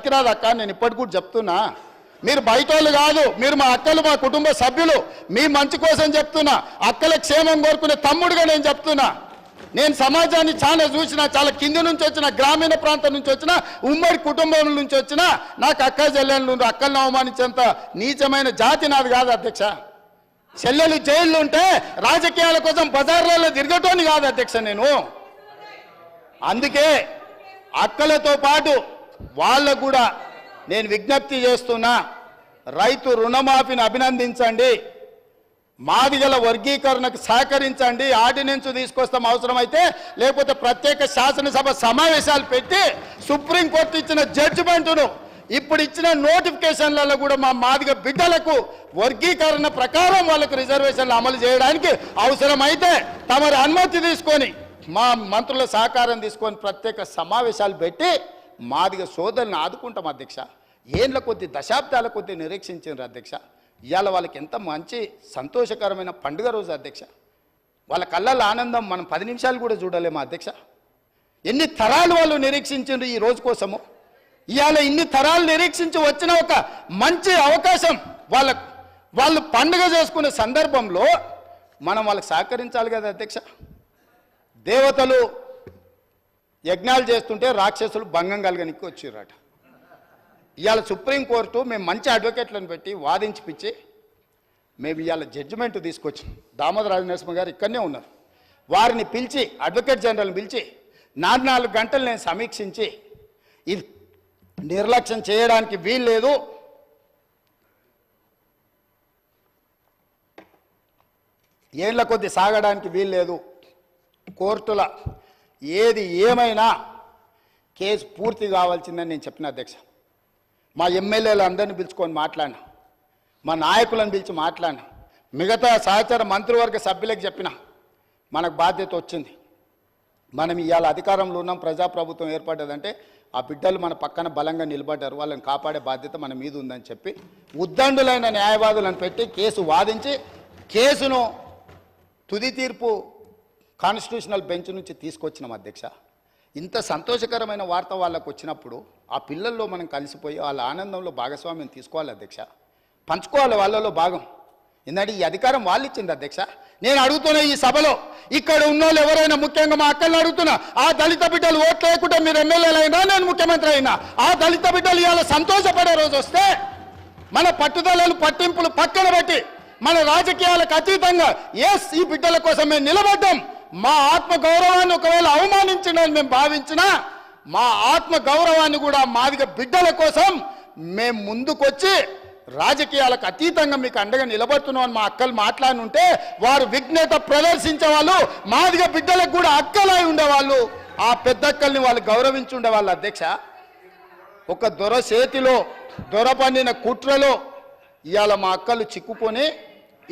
పనికిరాదు అక్క నేను ఇప్పటి కూడా చెప్తున్నా. మీరు బయట వాళ్ళు కాదు మీరు మా అక్కలు మా కుటుంబ సభ్యులు మీ మంచి కోసం చెప్తున్నా. అక్కల క్షేమం కోరుకునే తమ్ముడుగా నేను చెప్తున్నా. నేను సమాజాన్ని చాలా చూసిన చాలా కింది నుంచి వచ్చిన గ్రామీణ ప్రాంతం నుంచి వచ్చిన ఉమ్మడి కుటుంబం నుంచి వచ్చిన నాకు అక్క చెల్లెళ్ళు అక్కలను అవమానించేంత నీచమైన జాతి నాది కాదు అధ్యక్ష. చెల్లెలు జైళ్ళు ఉంటే రాజకీయాల కోసం బజార్లలో తిరగటోని కాదు అధ్యక్ష నేను. అందుకే అక్కలతో పాటు వాళ్ళకు కూడా నేను విజ్ఞప్తి చేస్తున్నా రైతు రుణమాఫీని అభినందించండి మాదిగల వర్గీకరణకు సహకరించండి ఆర్డినెన్స్ తీసుకొస్తాం అవసరమైతే లేకపోతే ప్రత్యేక శాసనసభ సమావేశాలు పెట్టి సుప్రీంకోర్టు ఇచ్చిన జడ్జిమెంటును ఇప్పుడు ఇచ్చిన నోటిఫికేషన్లలో కూడా మా మాదిగ బిడ్డలకు వర్గీకరణ ప్రకారం వాళ్ళకు రిజర్వేషన్లు అమలు చేయడానికి అవసరమైతే తమరి అనుమతి తీసుకొని మా మంత్రుల సహకారం తీసుకొని ప్రత్యేక సమావేశాలు పెట్టి మాదిగ సోదరుని ఆదుకుంటాం అధ్యక్ష. ఏండ్ల కొద్ది దశాబ్దాల కొద్ది నిరీక్షించారు అధ్యక్ష. ఇవాళ వాళ్ళకి ఎంత మంచి సంతోషకరమైన పండుగ రోజు అధ్యక్ష. వాళ్ళ కళ్ళల్లో ఆనందం మనం పది నిమిషాలు కూడా చూడలేము అధ్యక్ష. ఎన్ని తరాలు వాళ్ళు నిరీక్షించారు ఈ రోజు కోసము? ఇవాళ ఇన్ని తరాలు నిరీక్షించి వచ్చిన ఒక మంచి అవకాశం వాళ్ళ వాళ్ళు పండుగ చేసుకునే సందర్భంలో మనం వాళ్ళకి సహకరించాలి కదా అధ్యక్ష. దేవతలు యజ్ఞాలు చేస్తుంటే రాక్షసులు భంగం కలగనికి వచ్చిర్రట. ఇవాళ సుప్రీంకోర్టు మేము మంచి అడ్వకేట్లను పెట్టి వాదించిపిచ్చి మేము ఇవాళ జడ్జిమెంట్ తీసుకొచ్చాం దామోదర రాజనరసింహ గారు ఇక్కడనే ఉన్నారు. వారిని పిలిచి అడ్వకేట్ జనరల్ని పిలిచి నాలుగు నాలుగు గంటలు నేను సమీక్షించి ఇది నిర్లక్ష్యం చేయడానికి వీల్లేదు. ఏళ్ళ కొద్ది సాగడానికి వీల్లేదు. కోర్టుల ఏది ఏమైనా కేసు పూర్తి కావాల్సిందని నేను చెప్పిన అధ్యక్ష. మా ఎమ్మెల్యేలు అందరిని పిలుచుకొని మాట్లాడినా. మా నాయకులను పిలిచి మాట్లాడినా. మిగతా సహచర మంత్రివర్గ సభ్యులకు చెప్పిన. మనకు బాధ్యత వచ్చింది. మనం ఇవాళ అధికారంలో ఉన్నాం ప్రజాప్రభుత్వం ఏర్పడ్డదంటే ఆ బిడ్డలు మన పక్కన బలంగా నిలబడ్డారు. వాళ్ళని కాపాడే బాధ్యత మన మీద ఉందని చెప్పి ఉద్దండులైన న్యాయవాదులను పెట్టి కేసు వాదించి కేసును తుది తీర్పు కాన్స్టిట్యూషనల్ బెంచ్ నుంచి తీసుకొచ్చినాం అధ్యక్ష. ఇంత సంతోషకరమైన వార్త వాళ్ళకు వచ్చినప్పుడు ఆ పిల్లల్లో మనం కలిసిపోయి వాళ్ళ ఆనందంలో భాగస్వామ్యం తీసుకోవాలి అధ్యక్ష. పంచుకోవాలి వాళ్ళలో భాగం. ఎందుకంటే ఈ అధికారం వాళ్ళు ఇచ్చింది అధ్యక్ష. నేను అడుగుతున్న ఈ సభలో ఇక్కడ ఉన్న వాళ్ళు ఎవరైనా ముఖ్యంగా మా అక్కల్ని అడుగుతున్నా ఆ దళిత బిడ్డలు ఓట్లు లేకుండా మీరు ఎమ్మెల్యేలైనా అయినా నేను ముఖ్యమంత్రి అయినా ఆ దళిత బిడ్డలు ఇవాళ సంతోషపడే రోజు వస్తే మన పట్టుదలలు పట్టింపులు పక్కన పెట్టి మన రాజకీయాలకు అతీతంగా ఎస్ ఈ బిడ్డల కోసం మేము నిలబడ్డాం. మా ఆత్మ గౌరవాన్ని ఒకవేళ అవమానించిందని మేము భావించినా మా ఆత్మ గౌరవాన్ని కూడా మాదిగ బిడ్డల కోసం మేము ముందుకొచ్చి రాజకీయాలకు అతీతంగా మీకు అండగా నిలబడుతున్నాం అని మా అక్కలు మాట్లాడుంటే వారు విఘ్నత ప్రదర్శించే వాళ్ళు మాదిగ బిడ్డలకు కూడా అక్కలై ఉండేవాళ్ళు. ఆ పెద్దక్కల్ని వాళ్ళు గౌరవించి ఉండేవాళ్ళు అధ్యక్ష. ఒక దొర చేతిలో దొర పండిన కుట్రలో ఇవాళ మా అక్కలు చిక్కుకొని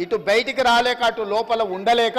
ఇటు బయటికి రాలేక అటు లోపల ఉండలేక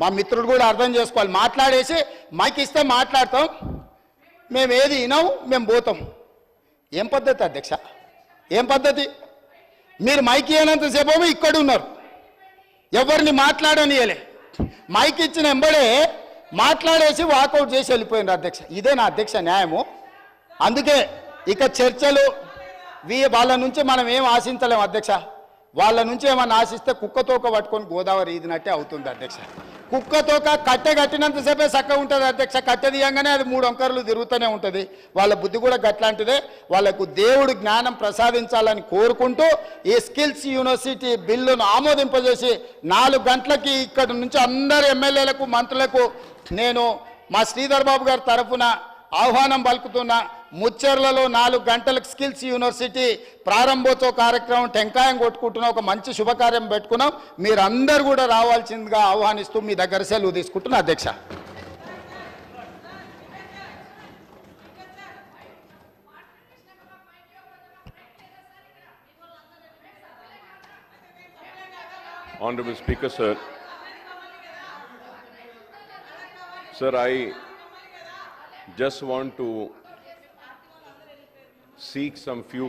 మా మిత్రుడు కూడా అర్థం చేసుకోవాలి. మాట్లాడేసి మైక్ ఇస్తే మాట్లాడతాం. మేము ఏది వినాం మేము పోతాం. ఏం పద్ధతి అధ్యక్ష? ఏం పద్ధతి? మీరు మైక్ ఇవ్వనంతసేపు ఇక్కడ ఉన్నారు. ఎవరిని మాట్లాడనియలే. మైక్ ఇచ్చిన ఎంబడే మాట్లాడేసి వాకౌట్ చేసి వెళ్ళిపోయింది అధ్యక్ష. ఇదే నా అధ్యక్ష న్యాయము. అందుకే ఇక చర్చలు వీ వాళ్ళ నుంచి మనం ఏం ఆశించలేము అధ్యక్ష. వాళ్ళ నుంచి ఏమన్నా ఆశిస్తే కుక్కతోక పట్టుకొని గోదావరి ఈదినట్టే అవుతుంది అధ్యక్ష. కుక్కతో కట్టె కట్టినంతసేపే చక్కగా ఉంటుంది అధ్యక్ష. కట్టె తీయంగానే అది మూడు అంకర్లు తిరుగుతూనే ఉంటుంది. వాళ్ళ బుద్ధి కూడా గట్లాంటిదే. వాళ్ళకు దేవుడు జ్ఞానం ప్రసాదించాలని కోరుకుంటూ ఈ స్కిల్స్ యూనివర్సిటీ బిల్లును ఆమోదింపజేసి నాలుగు గంటలకి ఇక్కడ నుంచి అందరు ఎమ్మెల్యేలకు మంత్రులకు నేను మా శ్రీధర్ బాబు గారి తరఫున ఆహ్వానం పలుకుతున్నా. ముచ్చెర్లలో నాలుగు గంటలకు స్కిల్స్ యూనివర్సిటీ ప్రారంభోత్సవ కార్యక్రమం టెంకాయం కొట్టుకుంటున్న ఒక మంచి శుభకార్యం పెట్టుకున్నాం మీరందరూ కూడా రావాల్సిందిగా ఆహ్వానిస్తూ మీ దగ్గర సెలవు తీసుకుంటున్నా అధ్యక్ష Honorable Speaker, sir. Sir, I just want to seek some few